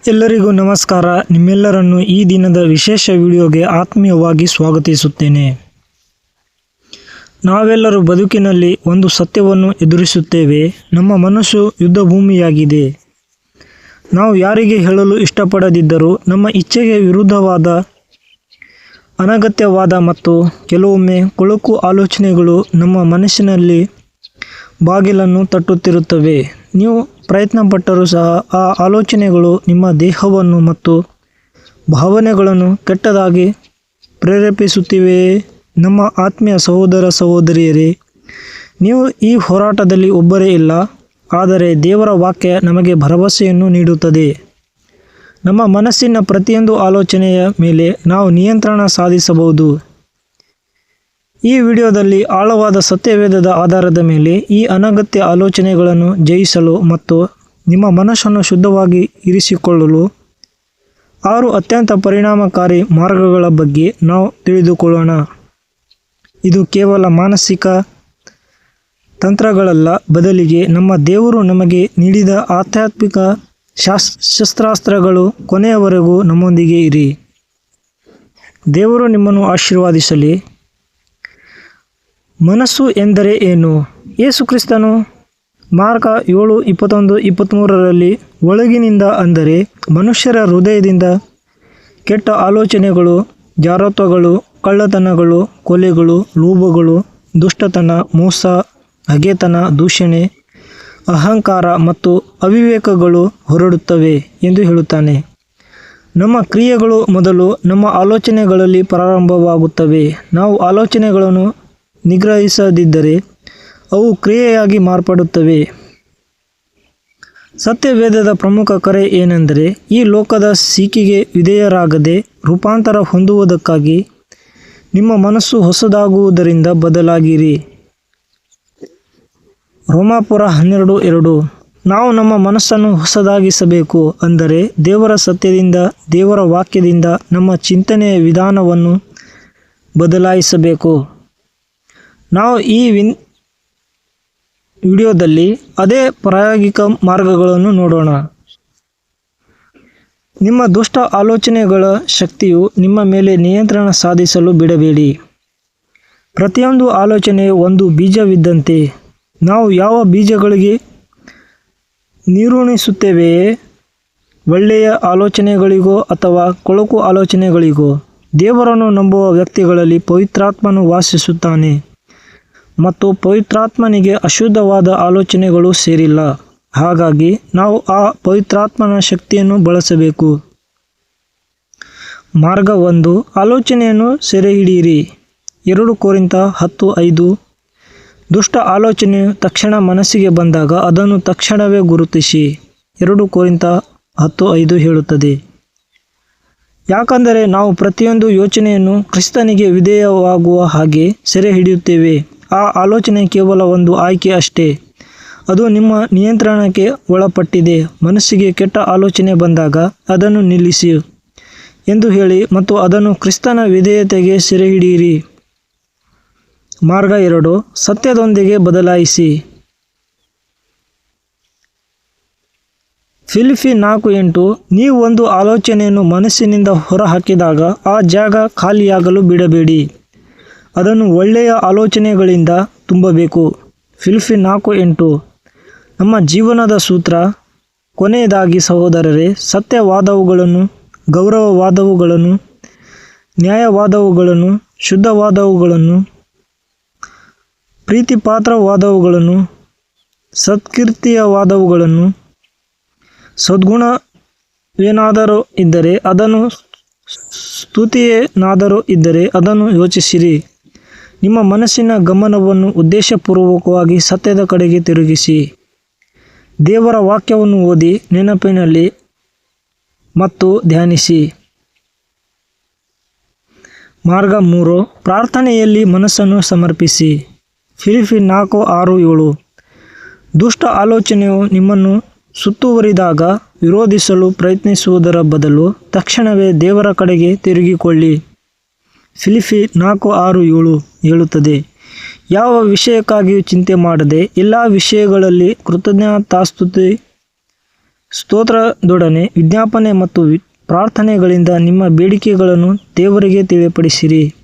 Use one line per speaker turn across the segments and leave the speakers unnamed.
ಎಲ್ಲರಿಗೂ ನಮಸ್ಕಾರ. ನಿಮ್ಮೆಲ್ಲರನ್ನು ಈ ದಿನದ ವಿಶೇಷ ವಿಡಿಯೋಗೆ ಆತ್ಮೀಯವಾಗಿ ಸ್ವಾಗತಿಸುತ್ತೇನೆ. ನಾವೆಲ್ಲರೂ ಬದುಕಿನಲ್ಲಿ ಒಂದು ಸತ್ಯವನ್ನು ಎದುರಿಸುತ್ತೇವೆ. ನಮ್ಮ ಮನಸ್ಸು ಯುದ್ಧ ಭೂಮಿಯಾಗಿದೆ ನಾವು ಯಾರಿಗೆ ಹೇಳಲು ಇಷ್ಟಪಡದಿದ್ದರೂ ನಮ್ಮ ಇಚ್ಛೆಗೆ ವಿರುದ್ಧವಾದ, ಅನಗತ್ಯವಾದ ಮತ್ತು ಕೆಲವೊಮ್ಮೆ ಕೊಳಕು ಆಲೋಚನೆಗಳು ನಮ್ಮ ಮನಸ್ಸಿನಲ್ಲಿ ಬಾಗಿಲನ್ನು ತಟ್ಟುತ್ತಿರುತ್ತವೆ. ನೀವು ಪ್ರಯತ್ನಪಟ್ಟರೂ ಸಹ ಆ ಆಲೋಚನೆಗಳು ನಿಮ್ಮ ದೇಹವನ್ನು ಮತ್ತು ಭಾವನೆಗಳನ್ನು ಕೆಟ್ಟದಾಗಿ ಪ್ರೇರೇಪಿಸುತ್ತಿವೆಯೇ ನಮ್ಮ ಆತ್ಮೀಯ ಸಹೋದರ ಸಹೋದರಿಯರೇ, ನೀವು ಈ ಹೋರಾಟದಲ್ಲಿ ಒಬ್ಬರೇ ಇಲ್ಲ, ಆದರೆ ದೇವರ ವಾಕ್ಯ ನಮಗೆ ಭರವಸೆಯನ್ನು ನೀಡುತ್ತದೆ. ನಮ್ಮ ಮನಸ್ಸಿನ ಪ್ರತಿಯೊಂದು ಆಲೋಚನೆಯ ಮೇಲೆ ನಾವು ನಿಯಂತ್ರಣ ಸಾಧಿಸಬಹುದು. ಈ ವಿಡಿಯೋದಲ್ಲಿ ಆಳವಾದ ಸತ್ಯವೇದದ ಆಧಾರದ ಮೇಲೆ ಈ ಅನಗತ್ಯ ಆಲೋಚನೆಗಳನ್ನು ಜಯಿಸಲು ಮತ್ತು ನಿಮ್ಮ ಮನಸ್ಸನ್ನು ಶುದ್ಧವಾಗಿ ಇರಿಸಿಕೊಳ್ಳಲು ಆರು ಅತ್ಯಂತ ಪರಿಣಾಮಕಾರಿ ಮಾರ್ಗಗಳ ಬಗ್ಗೆ ನಾವು ತಿಳಿದುಕೊಳ್ಳೋಣ. ಇದು ಕೇವಲ ಮಾನಸಿಕ ತಂತ್ರಗಳಲ್ಲ, ಬದಲಿಗೆ ನಮ್ಮ ದೇವರು ನಮಗೆ ನೀಡಿದ ಆಧ್ಯಾತ್ಮಿಕ ಶಾಸ್, ಶಸ್ತ್ರಾಸ್ತ್ರಗಳು ಕೊನೆಯವರೆಗೂ ನಮ್ಮೊಂದಿಗೆ ಇರಿ. ದೇವರು ನಿಮ್ಮನ್ನು ಆಶೀರ್ವಾದಿಸಲಿ. ಮನಸ್ಸು ಎಂದರೆ ಏನು? ಯೇಸು ಕ್ರಿಸ್ತನು ಮಾರ್ಕ ಏಳು ಇಪ್ಪತ್ತೊಂದು ಇಪ್ಪತ್ತ್ಮೂರರಲ್ಲಿ ಒಳಗಿನಿಂದ ಅಂದರೆ ಮನುಷ್ಯರ ಹೃದಯದಿಂದ ಕೆಟ್ಟ ಆಲೋಚನೆಗಳು, ಜಾರತ್ವಗಳು, ಕಳ್ಳತನಗಳು, ಕೊಲೆಗಳು, ಲೋಭಗಳು, ದುಷ್ಟತನ, ಮೋಸ, ಹಗೆತನ, ದೂಷಣೆ, ಅಹಂಕಾರ ಮತ್ತು ಅವಿವೇಕಗಳು ಹೊರಡುತ್ತವೆ ಎಂದು ಹೇಳುತ್ತಾನೆ. ನಮ್ಮ ಕ್ರಿಯೆಗಳು ಮೊದಲು ನಮ್ಮ ಆಲೋಚನೆಗಳಲ್ಲಿ ಪ್ರಾರಂಭವಾಗುತ್ತವೆ. ನಾವು ಆಲೋಚನೆಗಳನ್ನು ನಿಗ್ರಹಿಸದಿದ್ದರೆ ಅವು ಕ್ರಿಯೆಯಾಗಿ ಮಾರ್ಪಡುತ್ತವೆ. ಸತ್ಯವೇದದ ಪ್ರಮುಖ ಕರೆ ಏನೆಂದರೆ, ಈ ಲೋಕದ ಸೀಕಿಗೆ ವಿಧೇಯರಾಗದೆ ರೂಪಾಂತರ ಹೊಂದುವುದಕ್ಕಾಗಿ ನಿಮ್ಮ ಮನಸ್ಸು ಹೊಸದಾಗುವುದರಿಂದ ಬದಲಾಗಿರಿ. ರೋಮಾಪುರ ಹನ್ನೆರಡು ಎರಡು, ನಾವು ನಮ್ಮ ಮನಸ್ಸನ್ನು ಹೊಸದಾಗಿಸಬೇಕು ಅಂದರೆ ದೇವರ ಸತ್ಯದಿಂದ, ದೇವರ ವಾಕ್ಯದಿಂದ ನಮ್ಮ ಚಿಂತನೆಯ ವಿಧಾನವನ್ನು ಬದಲಾಯಿಸಬೇಕು. ನಾವು ಈ ವಿನ್ ವಿಡಿಯೋದಲ್ಲಿ ಅದೇ ಪ್ರಾಯೋಗಿಕ ಮಾರ್ಗಗಳನ್ನು ನೋಡೋಣ. ನಿಮ್ಮ ದುಷ್ಟ ಆಲೋಚನೆಗಳ ಶಕ್ತಿಯು ನಿಮ್ಮ ಮೇಲೆ ನಿಯಂತ್ರಣ ಸಾಧಿಸಲು ಬಿಡಬೇಡಿ. ಪ್ರತಿಯೊಂದು ಆಲೋಚನೆ ಒಂದು ಬೀಜವಿದ್ದಂತೆ. ನಾವು ಯಾವ ಬೀಜಗಳಿಗೆ ನೀರುಣಿಸುತ್ತೇವೆಯೇ? ಒಳ್ಳೆಯ ಆಲೋಚನೆಗಳಿಗೋ ಅಥವಾ ಕೊಳಕು ಆಲೋಚನೆಗಳಿಗೋ? ದೇವರನ್ನು ನಂಬುವ ವ್ಯಕ್ತಿಗಳಲ್ಲಿ ಪವಿತ್ರಾತ್ಮನು ವಾಸಿಸುತ್ತಾನೆ. ಮತ್ತು ಪವಿತ್ರಾತ್ಮನಿಗೆ ಅಶುದ್ಧವಾದ ಆಲೋಚನೆಗಳು ಸೇರಿಲ್ಲ. ಹಾಗಾಗಿ ನಾವು ಆ ಪವಿತ್ರಾತ್ಮನ ಶಕ್ತಿಯನ್ನು ಬಳಸಬೇಕು. ಮಾರ್ಗ ಒಂದು, ಆಲೋಚನೆಯನ್ನು ಸೆರೆ ಹಿಡಿಯಿರಿ ಎರಡು ಕೋರಿಂತ ಹತ್ತು ಐದು. ದುಷ್ಟ ಆಲೋಚನೆಯು ತಕ್ಷಣ ಮನಸ್ಸಿಗೆ ಬಂದಾಗ ಅದನ್ನು ತಕ್ಷಣವೇ ಗುರುತಿಸಿ. ಎರಡು ಕೋರಿಂತ ಹತ್ತು ಐದು ಹೇಳುತ್ತದೆ. ಯಾಕಂದರೆ ನಾವು ಪ್ರತಿಯೊಂದು ಯೋಚನೆಯನ್ನು ಕ್ರಿಸ್ತನಿಗೆ ವಿಧೇಯವಾಗುವ ಹಾಗೆ ಸೆರೆ ಹಿಡಿಯುತ್ತೇವೆ ಆ ಆಲೋಚನೆ ಕೇವಲ ಒಂದು ಆಯ್ಕೆ ಅಷ್ಟೇ. ಅದು ನಿಮ್ಮ ನಿಯಂತ್ರಣಕ್ಕೆ ಒಳಪಟ್ಟಿದೆ. ಮನಸ್ಸಿಗೆ ಕೆಟ್ಟ ಆಲೋಚನೆ ಬಂದಾಗ ಅದನ್ನು ನಿಲ್ಲಿಸಿ ಎಂದು ಹೇಳಿ ಮತ್ತು ಅದನ್ನು ಕ್ರಿಸ್ತನ ವಿಧೇಯತೆಗೆ ಸೆರೆ ಹಿಡಿಯಿರಿ ಮಾರ್ಗ ಎರಡು, ಸತ್ಯದೊಂದಿಗೆ ಬದಲಾಯಿಸಿ. ಫಿಲ್ಫಿ ನಾಲ್ಕು ಎಂಟು, ನೀವು ಒಂದು ಆಲೋಚನೆಯನ್ನು ಮನಸ್ಸಿನಿಂದ ಹೊರಹಾಕಿದಾಗ ಆ ಜಾಗ ಖಾಲಿಯಾಗಲು ಬಿಡಬೇಡಿ. ಅದನ್ನು ಒಳ್ಳೆಯ ಆಲೋಚನೆಗಳಿಂದ ತುಂಬಬೇಕು. ಫಿಲ್ಫಿ ನಾಲ್ಕು ಎಂಟು. ನಮ್ಮ ಜೀವನದ ಸೂತ್ರ, ಕೊನೆಯದಾಗಿ ಸಹೋದರರೇ, ಸತ್ಯವಾದವುಗಳನ್ನು, ಗೌರವವಾದವುಗಳನ್ನು, ನ್ಯಾಯವಾದವುಗಳನ್ನು, ಶುದ್ಧವಾದವುಗಳನ್ನು, ಪ್ರೀತಿಪಾತ್ರವಾದವುಗಳನ್ನು, ಸತ್ಕೀರ್ತಿಯವಾದವುಗಳನ್ನು, ಸದ್ಗುಣವೇನಾದರೂ ಇದ್ದರೆ ಅದನ್ನು ಸ್ತುತಿಯೇನಾದರೂ ಇದ್ದರೆ ಅದನ್ನು ಯೋಚಿಸಿರಿ. ನಿಮ್ಮ ಮನಸ್ಸಿನ ಗಮನವನ್ನು ಉದ್ದೇಶಪೂರ್ವಕವಾಗಿ ಸತ್ಯದ ಕಡೆಗೆ ತಿರುಗಿಸಿ. ದೇವರ ವಾಕ್ಯವನ್ನು ಓದಿ ನೆನಪಿನಲ್ಲಿ ಮತ್ತು ಧ್ಯಾನಿಸಿ. ಮಾರ್ಗ ಮೂರು, ಪ್ರಾರ್ಥನೆಯಲ್ಲಿ ಮನಸ್ಸನ್ನು ಸಮರ್ಪಿಸಿ. ಫಿಲಿಫಿ ನಾಲ್ಕು, ಆರು, ಏಳು. ದುಷ್ಟ ಆಲೋಚನೆಯು ನಿಮ್ಮನ್ನು ಸುತ್ತುವರಿದಾಗ ವಿರೋಧಿಸಲು ಪ್ರಯತ್ನಿಸುವುದರ ಬದಲು ತಕ್ಷಣವೇ ದೇವರ ಕಡೆಗೆ ತಿರುಗಿಕೊಳ್ಳಿ. ಫಿಲಿಪಿ ನಾಲ್ಕು ಆರು ಏಳು ಹೇಳುತ್ತದೆ. ಯಾವ ವಿಷಯಕ್ಕಾಗಿಯೂ ಚಿಂತೆ ಮಾಡದೆ ಎಲ್ಲ ವಿಷಯಗಳಲ್ಲಿ ಕೃತಜ್ಞತಾಸ್ತುತಿ. ಸ್ತೋತ್ರದೊಡನೆ ವಿಜ್ಞಾಪನೆ ಮತ್ತು ಪ್ರಾರ್ಥನೆಗಳಿಂದ ನಿಮ್ಮ ಬೇಡಿಕೆಗಳನ್ನು ದೇವರಿಗೆ ತಿಳಿಯಪಡಿಸಿರಿ.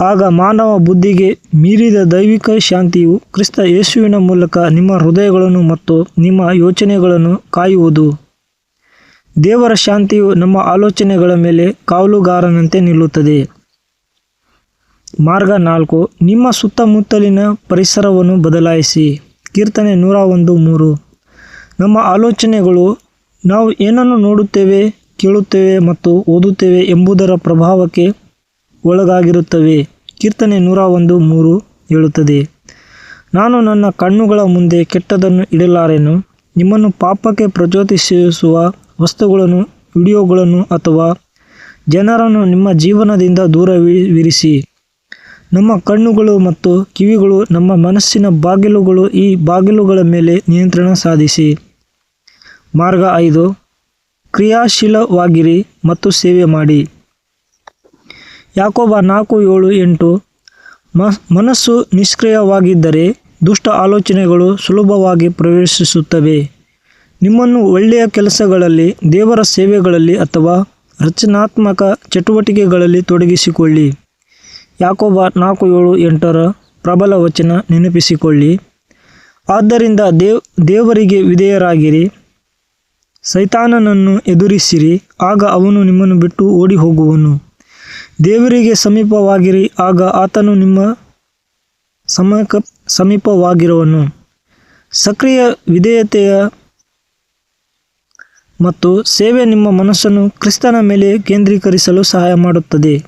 ಆಗ ಮಾನವ ಬುದ್ಧಿಗೆ ಮೀರಿದ ದೈವಿಕ ಶಾಂತಿಯು ಕ್ರಿಸ್ತ ಯೇಸುವಿನ ಮೂಲಕ ನಿಮ್ಮ ಹೃದಯಗಳನ್ನು ಮತ್ತು ನಿಮ್ಮ ಯೋಚನೆಗಳನ್ನು ಕಾಯುವುದು. ದೇವರ ಶಾಂತಿಯು ನಮ್ಮ ಆಲೋಚನೆಗಳ ಮೇಲೆ ಕಾವಲುಗಾರನಂತೆ ನಿಲ್ಲುತ್ತದೆ. ಮಾರ್ಗ ನಾಲ್ಕು, ನಿಮ್ಮ ಸುತ್ತಮುತ್ತಲಿನ ಪರಿಸರವನ್ನು ಬದಲಾಯಿಸಿ. ಕೀರ್ತನೆ ನೂರ ಒಂದು ಮೂರು. ನಮ್ಮ ಆಲೋಚನೆಗಳು, ನಾವು ಏನನ್ನು ನೋಡುತ್ತೇವೆ, ಕೇಳುತ್ತೇವೆ ಮತ್ತು ಓದುತ್ತೇವೆ ಎಂಬುದರ ಪ್ರಭಾವಕ್ಕೆ ಒಳಗಾಗಿರುತ್ತವೆ. ಕೀರ್ತನೆ ನೂರ ಒಂದು ಮೂರು ಹೇಳುತ್ತದೆ. ನಾನು ನನ್ನ ಕಣ್ಣುಗಳ ಮುಂದೆ ಕೆಟ್ಟದನ್ನು ಇಡಲಾರೆನು, ನಿಮ್ಮನ್ನು ಪಾಪಕ್ಕೆ ಪ್ರಚೋದಿಸುವ ವಸ್ತುಗಳನ್ನು, ವಿಡಿಯೋಗಳನ್ನು ಅಥವಾ ಜನರನ್ನು ನಿಮ್ಮ ಜೀವನದಿಂದ ದೂರವಿರಿಸಿ ನಮ್ಮ ಕಣ್ಣುಗಳು ಮತ್ತು ಕಿವಿಗಳು, ನಮ್ಮ ಮನಸ್ಸಿನ ಬಾಗಿಲುಗಳು ಈ ಬಾಗಿಲುಗಳ ಮೇಲೆ ನಿಯಂತ್ರಣ ಸಾಧಿಸಿ. ಮಾರ್ಗ ಐದು, ಕ್ರಿಯಾಶೀಲವಾಗಿರಿ ಮತ್ತು ಸೇವೆ ಮಾಡಿ. ಯಾಕೋಬ ನಾಲ್ಕು ಏಳು ಎಂಟು ಮನಸ್ಸು ನಿಷ್ಕ್ರಿಯವಾಗಿದ್ದರೆ ದುಷ್ಟ ಆಲೋಚನೆಗಳು ಸುಲಭವಾಗಿ ಪ್ರವೇಶಿಸುತ್ತವೆ. ನಿಮ್ಮನ್ನು ಒಳ್ಳೆಯ ಕೆಲಸಗಳಲ್ಲಿ, ದೇವರ ಸೇವೆಗಳಲ್ಲಿ ಅಥವಾ ರಚನಾತ್ಮಕ ಚಟುವಟಿಕೆಗಳಲ್ಲಿ ತೊಡಗಿಸಿಕೊಳ್ಳಿ. ಯಾಕೋಬ ನಾಲ್ಕು ಏಳು ಎಂಟರ ಪ್ರಬಲ ವಚನ ನೆನಪಿಸಿಕೊಳ್ಳಿ. ಆದ್ದರಿಂದ ದೇವ್, ದೇವರಿಗೆ ವಿಧೇಯರಾಗಿರಿ. ಸೈತಾನನನ್ನು ಎದುರಿಸಿರಿ, ಆಗ ಅವನು ನಿಮ್ಮನ್ನು ಬಿಟ್ಟು ಓಡಿ ಹೋಗುವನು ದೇವರಿಗೆ ಸಮೀಪವಾಗಿರಿ, ಆಗ ಆತನು ನಿಮ್ಮ ಸಮಕ, ಸಮೀಪವಾಗಿರುವನು. ಸಕ್ರಿಯ ವಿಧೇಯತೆಯ ಮತ್ತು ಸೇವೆ ನಿಮ್ಮ ಮನಸ್ಸನ್ನು ಕ್ರಿಸ್ತನ ಮೇಲೆ ಕೇಂದ್ರೀಕರಿಸಲು ಸಹಾಯ ಮಾಡುತ್ತದೆ.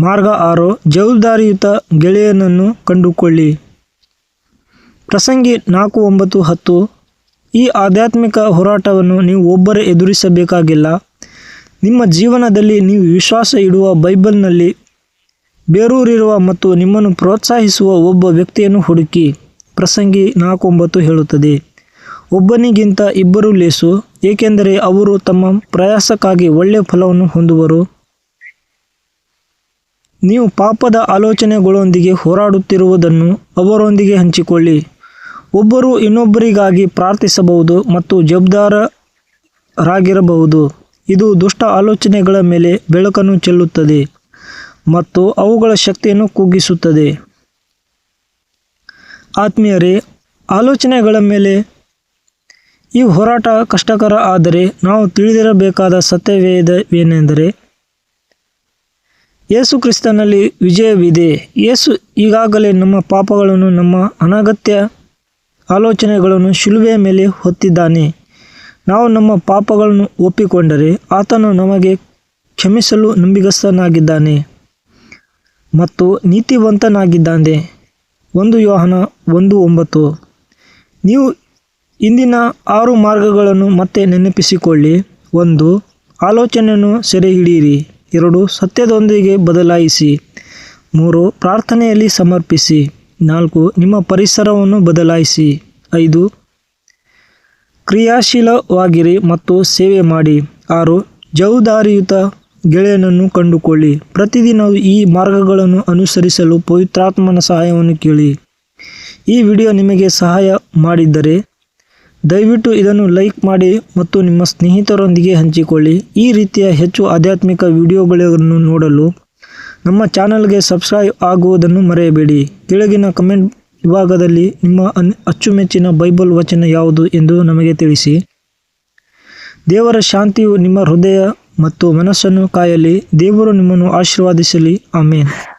ಮಾರ್ಗ ಆರು, ಜವಾಬ್ದಾರಿಯುತ ಗೆಳೆಯನನ್ನು ಕಂಡುಕೊಳ್ಳಿ. ಪ್ರಸಂಗಿ ನಾಲ್ಕು, ಒಂಬತ್ತು, ಹತ್ತು, ಈ ಆಧ್ಯಾತ್ಮಿಕ ಹೋರಾಟವನ್ನು ನೀವು ಒಬ್ಬರೇ ಎದುರಿಸಬೇಕಾಗಿಲ್ಲ. ನಿಮ್ಮ ಜೀವನದಲ್ಲಿ ನೀವು ವಿಶ್ವಾಸ ಇಡುವ ಬೈಬಲ್ನಲ್ಲಿ ಬೇರೂರಿರುವ ಮತ್ತು ನಿಮ್ಮನ್ನು ಪ್ರೋತ್ಸಾಹಿಸುವ ಒಬ್ಬ ವ್ಯಕ್ತಿಯನ್ನು ಹುಡುಕಿ. ಪ್ರಸಂಗಿ ನಾಲ್ಕು, ಒಂಬತ್ತು ಹೇಳುತ್ತದೆ. ಒಬ್ಬನಿಗಿಂತ ಇಬ್ಬರು ಲೇಸು, ಏಕೆಂದರೆ ಅವರು ತಮ್ಮ ಪ್ರಯಾಸಕ್ಕಾಗಿ ಒಳ್ಳೆಯ ಫಲವನ್ನು ಹೊಂದುವರು. ನೀವು ಪಾಪದ ಆಲೋಚನೆಗಳೊಂದಿಗೆ ಹೋರಾಡುತ್ತಿರುವುದನ್ನು ಅವರೊಂದಿಗೆ ಹಂಚಿಕೊಳ್ಳಿ. ಒಬ್ಬರು ಇನ್ನೊಬ್ಬರಿಗಾಗಿ ಪ್ರಾರ್ಥಿಸಬಹುದು ಮತ್ತು ಜವಾಬ್ದಾರರಾಗಿರಬಹುದು. ಇದು ದುಷ್ಟ ಆಲೋಚನೆಗಳ ಮೇಲೆ ಬೆಳಕನ್ನು ಚೆಲ್ಲುತ್ತದೆ ಮತ್ತು ಅವುಗಳ ಶಕ್ತಿಯನ್ನು ಕುಗ್ಗಿಸುತ್ತದೆ. ಆತ್ಮೀಯರೇ, ಆಲೋಚನೆಗಳ ಮೇಲೆ ಈ ಹೋರಾಟ ಕಷ್ಟಕರ ಆದರೆ ನಾವು ತಿಳಿದಿರಬೇಕಾದ ಸತ್ಯವೇದವೇನೆಂದರೆ ಯೇಸು ಕ್ರಿಸ್ತನಲ್ಲಿ ವಿಜಯವಿದೆ. ಯೇಸು ಈಗಾಗಲೇ ನಮ್ಮ ಪಾಪಗಳನ್ನು, ನಮ್ಮ ಅನಗತ್ಯ ಆಲೋಚನೆಗಳನ್ನು ಶಿಲುಬೆಯ ಮೇಲೆ ಹೊತ್ತಿದ್ದಾನೆ. ನಾವು ನಮ್ಮ ಪಾಪಗಳನ್ನು ಒಪ್ಪಿಕೊಂಡರೆ ಆತನು ನಮಗೆ ಕ್ಷಮಿಸಲು ನಂಬಿಗಸ್ತನಾಗಿದ್ದಾನೆ ಮತ್ತು ನೀತಿವಂತನಾಗಿದ್ದಾನೆ. ಒಂದು ಯೋಹನ ಒಂದು ಒಂಬತ್ತು. ನೀವು ಇಂದಿನ ಆರು ಮಾರ್ಗಗಳನ್ನು ಮತ್ತೆ ನೆನಪಿಸಿಕೊಳ್ಳಿ. ಒಂದು, ಆಲೋಚನೆಯನ್ನು ಸೆರೆ ಹಿಡಿಯಿರಿ ಎರಡು, ಸತ್ಯದೊಂದಿಗೆ ಬದಲಾಯಿಸಿ. ಮೂರು, ಪ್ರಾರ್ಥನೆಯಲ್ಲಿ ಸಮರ್ಪಿಸಿ. ನಾಲ್ಕು, ನಿಮ್ಮ ಪರಿಸರವನ್ನು ಬದಲಾಯಿಸಿ. ಐದು, ಕ್ರಿಯಾಶೀಲವಾಗಿರಿ ಮತ್ತು ಸೇವೆ ಮಾಡಿ. ಆರು, ಜವಾಬ್ದಾರಿಯುತ ಗೆಳೆಯನನ್ನು ಕಂಡುಕೊಳ್ಳಿ. ಪ್ರತಿದಿನವೂ ಈ ಮಾರ್ಗಗಳನ್ನು ಅನುಸರಿಸಲು ಪವಿತ್ರಾತ್ಮನ ಸಹಾಯವನ್ನು ಕೇಳಿ. ಈ ವಿಡಿಯೋ ನಿಮಗೆ ಸಹಾಯ ಮಾಡಿದ್ದರೆ ದಯವಿಟ್ಟು ಇದನ್ನು ಲೈಕ್ ಮಾಡಿ ಮತ್ತು ನಿಮ್ಮ ಸ್ನೇಹಿತರೊಂದಿಗೆ ಹಂಚಿಕೊಳ್ಳಿ. ಈ ರೀತಿಯ ಹೆಚ್ಚು ಆಧ್ಯಾತ್ಮಿಕ ವಿಡಿಯೋಗಳನ್ನು ನೋಡಲು ನಮ್ಮ ಚಾನಲ್ಗೆ ಸಬ್ಸ್ಕ್ರೈಬ್ ಆಗುವುದನ್ನು ಮರೆಯಬೇಡಿ. ಕೆಳಗಿನ ಕಮೆಂಟ್ ವಿಭಾಗದಲ್ಲಿ ನಿಮ್ಮ ಅನ್ ಅಚ್ಚುಮೆಚ್ಚಿನ ಬೈಬಲ್ ವಚನ ಯಾವುದು ಎಂದು ನಮಗೆ ತಿಳಿಸಿ. ದೇವರ ಶಾಂತಿಯು ನಿಮ್ಮ ಹೃದಯ ಮತ್ತು ಮನಸ್ಸನ್ನು ಕಾಯಲಿ. ದೇವರು ನಿಮ್ಮನ್ನು ಆಶೀರ್ವಾದಿಸಲಿ. ಆಮೇನ್.